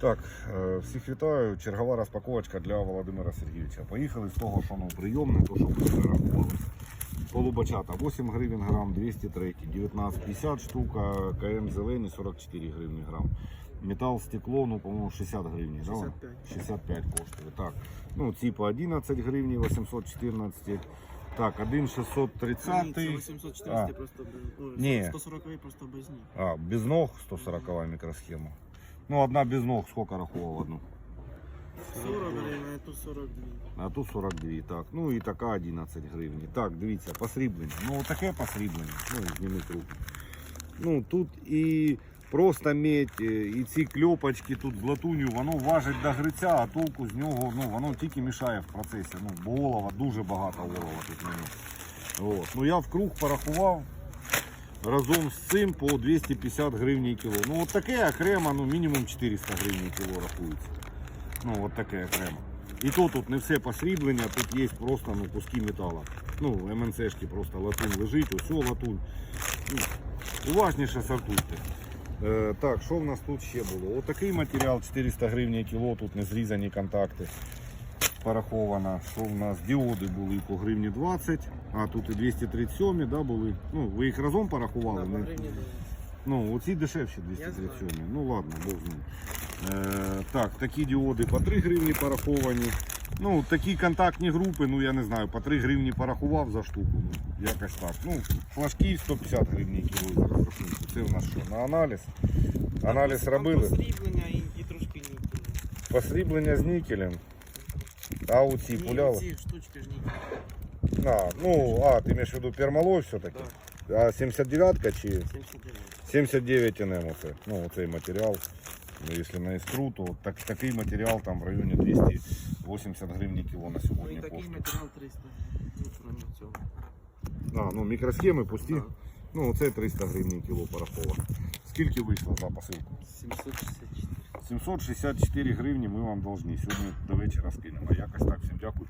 Так, е, всіх вітаю. Чергова розпаковочка для Володимира Сергійовича. Поїхали з того, що ну, прийомне, то що ми вже рахували. 8 гривень грам, 203, 19,50 штука, КМ зелені 44 гривні грам. Метал, стекло, ну, по-моєму, 60 гривень. да? 65. 65 коштує. Так. Ну, ці по 11 гривень, 814. Так, 1,630. Ні, це 814 А. просто без, ну, 140 просто без них. А, без ног 140 микросхема. Ну, одна без ног, сколько рахував одну? 40 гривень, а тут 42. А тут 42, так. Ну і така 11 гривень. Так, дивіться, посріблення. Ну, таке посріблення. Ну, зніми руки. Ну, тут і просто медь, е, і ці кльопочки тут з латуню, воно важить до гриця, а толку з нього, ну, воно тільки мішає в процесі. Ну, бо олова, дуже багато олова тут на ньому. От. Ну, я в круг порахував. Разом з цим по 250 гривень кіло. Ну от таке окремо, ну мінімум 400 гривень кіло рахується. Ну от таке окремо. І то тут не все посріблення, тут є просто ну, куски металу. Ну, МНЦшки просто латунь лежить, ось латунь. Ну, уважніше сортуйте. Е, так, що в нас тут ще було? Отакий матеріал 400 гривень кіло, тут не зрізані контакти. Пораховано, що в нас діоди були по гривні 20, а тут і 237 да, були. Ну, ви їх разом порахували? Да, Не-. Ну, оці дешевші 237. Ну ладно, бог з ним. Е, так, такі діоди по 3 гривні пораховані. Ну, такі контактні групи, ну я не знаю, по 3 гривні порахував за штуку. Ну, якось так. Ну, флажки 150 гривень кіло зараз рахунку. Це у нас що? На аналіз. Аналіз Там робили. Посріблення і, і трошки нікель. Посріблення з нікелем. А оці Ні, пуляли. ці штучки ж нікель. А, ну, а, ти маєш в виду пермалой все-таки? Так, А 79 чи 79. 79 НМ оце. Ну, оцей матеріал. Ну, якщо на іскру, то так, такий матеріал там в районі 280 гривень кіло на Ну сьогодні і такий коштує. матеріал 300. Ну, кроме цього. А, ну мікросхеми пусті. Так. Ну, оце 300 гривень кіло пораховано. Скільки вийшло за посилку? 764. 764 гривні ми вам должні. Сьогодні до вечора скинемо. Якось так. Всім дякую.